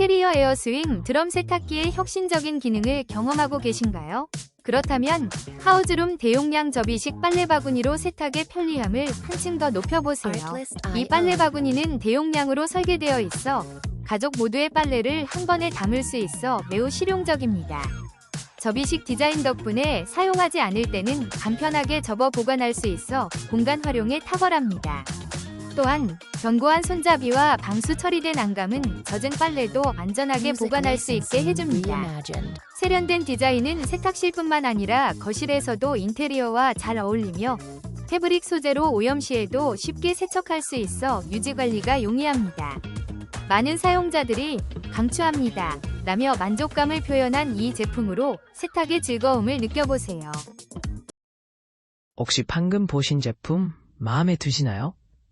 캐리어 에어 스윙 드럼 세탁기의 혁신적인 기능을 경험하고 계신가요? 그렇다면 하우즈룸 대용량 접이식 빨래 바구니로 세탁의 편리함을 한층 더 높여보세요. 이 빨래 바구니는 대용량으로 설계되어 있어 가족 모두의 빨래를 한 번에 담을 수 있어 매우 실용적입니다. 접이식 디자인 덕분에 사용하지 않을 때는 간편하게 접어 보관할 수 있어 공간 활용에 탁월합니다. 또한 견고한 손잡이와 방수 처리된 안감은 젖은 빨래도 안전하게 보관할 수 있게 해줍니다. 세련된 디자인은 세탁실뿐만 아니라 거실에서도 인테리어와 잘 어울리며 패브릭 소재로 오염 시에도 쉽게 세척할 수 있어 유지 관리가 용이합니다. 많은 사용자들이 강추합니다. 라며 만족감을 표현한 이 제품으로 세탁의 즐거움을 느껴보세요. 혹시 방금 보신 제품 마음에 드시나요?